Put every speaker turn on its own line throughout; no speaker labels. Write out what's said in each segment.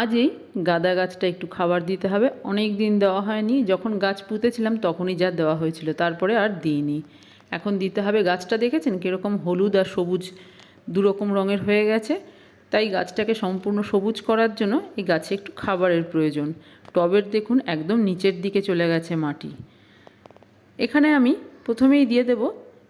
আজ এই গাঁদা গাছটা একটু খাবার দিতে হবে। অনেক দিন দেওয়া হয়নি। যখন গাছ পুঁতেছিলাম তখনই যা দেওয়া হয়েছিল। তারপরে আর দিইনি। এখন দিতে হবে গাছটা দেখেছেন কীরকম হলুদ আর সবুজ দুরকম রঙের হয়ে গেছে। তাই গাছটাকে সম্পূর্ণ সবুজ করার জন্য এই গাছে একটু খাবারের প্রয়োজন। টবের দেখুন একদম নিচের দিকে চলে গেছে মাটি। এখানে আমি প্রথমেই দিয়ে দেব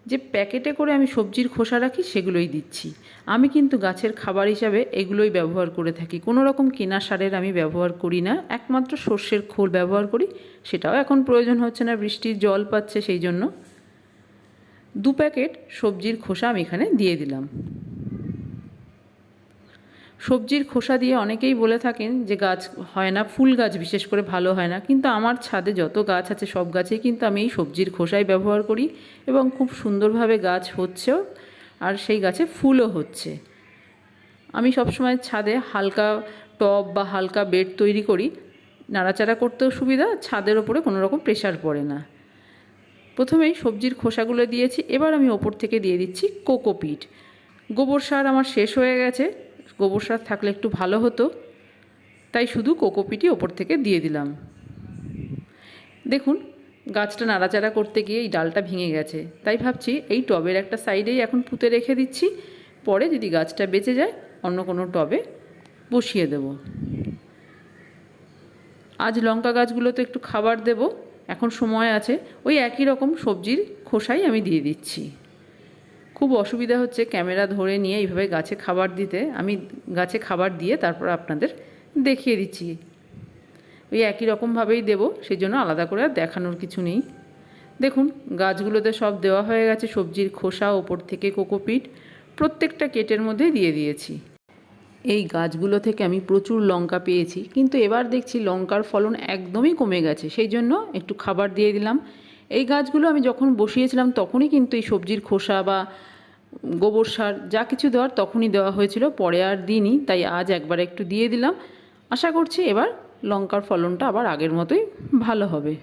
যে প্যাকেটে করে আমি সবজির খোসা রাখি, সেগুলোই দিচ্ছি। আমি কিন্তু গাছের খাবার হিসাবে এগুলোই ব্যবহার করে থাকি। কোনো রকম কেনা সারের আমি ব্যবহার করি না। একমাত্র সর্ষের খোল ব্যবহার করি। সেটাও এখন প্রয়োজন হচ্ছে না বৃষ্টির জল পাচ্ছে সেই জন্য। দু প্যাকেট সবজির খোসা আমি এখানে দিয়ে দিলাম। সবজির খোসা দিয়ে অনেকেই বলে থাকেন যে গাছ হয় না, ফুল গাছ বিশেষ করে ভালো হয় না। কিন্তু আমার ছাদে যত গাছ আছে সব গাছেই কিন্তু আমি এই সবজির খোসাই ব্যবহার করি এবং খুব সুন্দরভাবে গাছ হচ্ছেও আর সেই গাছে ফুলও হচ্ছে। আমি সবসময় ছাদে হালকা টব বা হালকা বেড তৈরি করি। নাড়াচাড়া করতেও সুবিধা, ছাদের ওপরে কোনো রকম প্রেশার পড়ে না। প্রথমেই সবজির খোসাগুলো দিয়েছি, এবার আমি ওপর থেকে দিয়ে দিচ্ছি কোকোপিট। গোবর সার আমার শেষ হয়ে গেছে। গোবর সার থাকলে একটু ভালো হতো। তাই শুধু কোকোপিটই ওপর থেকে দিয়ে দিলাম। দেখুন, গাছটা নাড়াচাড়া করতে গিয়ে এই ডালটা ভেঙে গেছে। তাই ভাবছি এই টবের একটা সাইডেই এখন পুঁতে রেখে দিচ্ছি। পরে যদি গাছটা বেঁচে যায়, অন্য কোনো টবে বসিয়ে দেব। আজ লঙ্কা গাছগুলোতে একটু খাবার দেব। এখন সময় আছে, ওই একই রকম সবজির খোসাই আমি দিয়ে দিচ্ছি। খুব অসুবিধা হচ্ছে ক্যামেরা ধরে নিয়ে এইভাবে গাছে খাবার দিতে। আমি গাছে খাবার দিয়ে তারপর আপনাদের দেখিয়ে দিচ্ছি। ওই একই রকমভাবেই দেবো সেই জন্য আলাদা করে আর দেখানোর কিছু নেই। দেখুন, গাছগুলোতে সব দেওয়া হয়ে গেছে, সবজির খোসা, ওপর থেকে কোকোপিট প্রত্যেকটা কেটের মধ্যে দিয়ে দিয়েছি। এই গাছগুলো থেকে আমি প্রচুর লঙ্কা পেয়েছি, কিন্তু এবার দেখছি লঙ্কার ফলন একদমই কমে গেছে সেই জন্য একটু খাবার দিয়ে দিলাম। এই গাছগুলো আমি যখন বসিয়েছিলাম, তখনই কিন্তু এই সবজির খোসা বা গোবর সার, যা কিছু দেওয়ার তখনই দেওয়া হয়েছিল, পরে আর দিনই তাই আজ একবার একটু দিয়ে দিলাম। আশা করছি এবার লঙ্কার ফলনটা আবার আগের মতোই ভালো হবে।